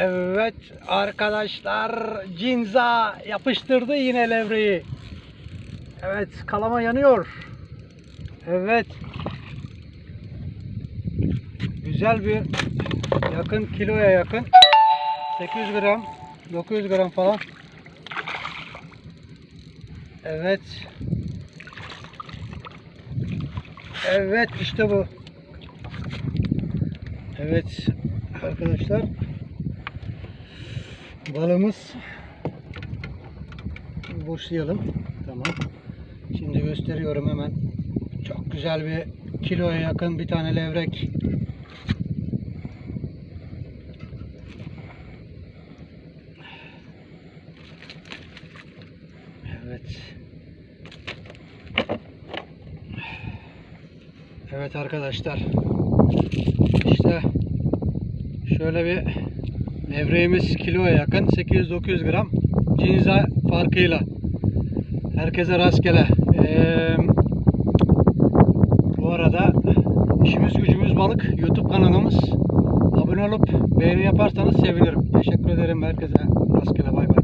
Evet arkadaşlar cinza yapıştırdı yine levreyi. Evet kalama yanıyor. Evet. Güzel bir yakın kiloya yakın. 800 gram 900 gram falan. Evet. Evet işte bu. Evet arkadaşlar. Balımız boşlayalım. Tamam. Şimdi gösteriyorum hemen. Çok güzel bir kiloya yakın bir tane levrek. Evet. Evet arkadaşlar. İşte şöyle bir levreğimiz kiloya yakın 800-900 gram cinza farkıyla. Herkese rastgele. Ee, bu arada işimiz gücümüz balık YouTube kanalımız. Abone olup beğeni yaparsanız sevinirim. Teşekkür ederim herkese. Rastgele bay bay.